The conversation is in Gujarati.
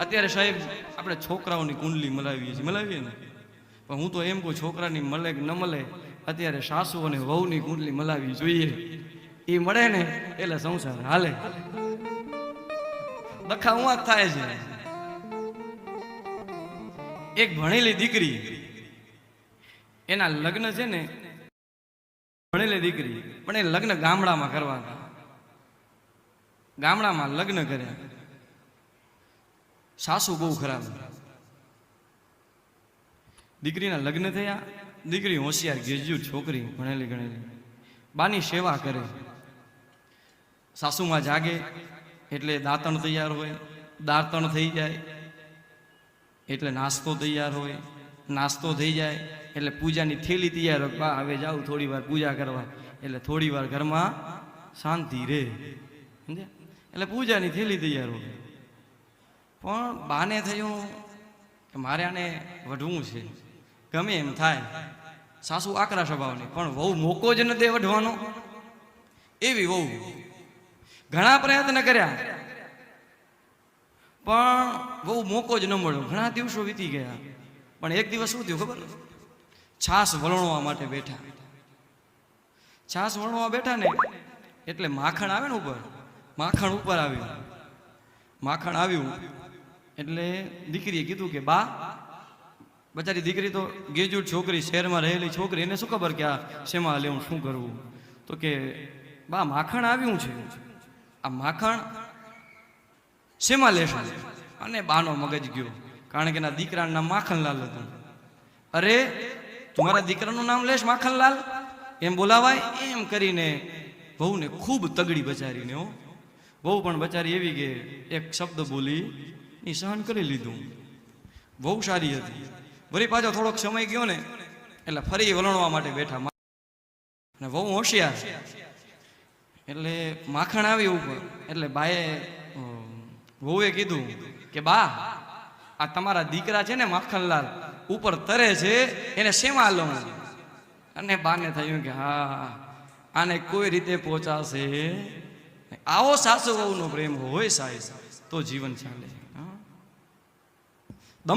અત્યારે સાહેબ, આપણે છોકરાઓની કુંડલી મલાવીએ છીએ, મલાવીએ ને? પણ હું તો એમ કહું, છોકરાની મળે કે ન મળે અત્યારે સાસુ અને વહુની કુંડલી મલાવી જોઈએ. એ મળે ને, એટલે સંસાર હાલે. દખા હું થાય છે. એક ભણેલી દીકરી, એના લગ્ન છે ને, ભણેલી દીકરી, પણ એ લગ્ન ગામડામાં કરવાના. ગામડામાં લગ્ન કર્યા. સાસુ બહુ ખરાબ દીકરીના લગ્ન થયા, દીકરી હોશિયાર ગ્રેજ્યુએટ છોકરી ભણેલી ગણેલી. બાની સેવા કરે. સાસુમાં જાગે, એટલે દાંતણ તૈયાર હોય, દાંતણ થઈ જાય, એટલે નાસ્તો તૈયાર હોય, નાસ્તો થઈ જાય, એટલે પૂજાની થેલી તૈયાર બા, હવે જાઉં થોડી વાર પૂજા કરવા, એટલે થોડી વાર ઘરમાં શાંતિ રહે. એટલે પૂજાની થેલી તૈયાર હોય. પણ બાને થયું કે મારે આને વઢવું છે. ગમે એમ થાય. સાસુ આકરા સ્વભાવની, પણ વહુ મોકો જ ન દે વઢવાનો. એવી વહુ. ઘણા પ્રયત્ન કર્યા. પણ બહુ મોકો જ ન મળ્યો. ઘણા દિવસો વીતી ગયા. પણ એક દિવસ શું થયું ખબર? છાસ વળણવા માટે બેઠા. છાસ વળણવા બેઠા ને, એટલે માખણ આવે ને ઉપર. માખણ ઉપર આવ્યું. માખણ આવ્યું. એટલે દીકરીએ કીધું કે, બા, બચારી દીકરી તો ગ્રેજ્યુએટ છોકરી શહેરમાં રહેલી છોકરી, એને શું ખબર કે આ શેમાં લેવું શું કરવું? તો કે, બા, માખણ આવ્યું છે. આ માખણ શેમાં લેશો? અને બાનો મગજ ગયો, કારણ કે એના દીકરાનું નામ માખણલાલ હતું. અરે, તું મારા દીકરાનું નામ લેશ, માખણલાલ? એમ બોલાવાય, એમ કરીને વહુને ખૂબ તગડી બચારીને હો. વહુ પણ બચારી એવી કે, એક શબ્દ બોલી એ સહન કરી લીધું. બહુ સારી હતી. વળી પાછો થોડોક સમય ગયો ને, એટલે ફરી વલણવા માટે બેઠા અને બહુ હોશિયાર. એટલે માખણ આવ્યું ઉપર. એટલે બાએ વહુએ કીધું કે, બા, આ તમારા દીકરા છે ને માખણલાલ, ઉપર તરે છે, એને શેમાં લઉં અને બાને થયું કે, હા, આને કોઈ રીતે પહોંચાશે આવો સાસુ વહુનો પ્રેમ હોય સાહેબ, તો જીવન ચાલે.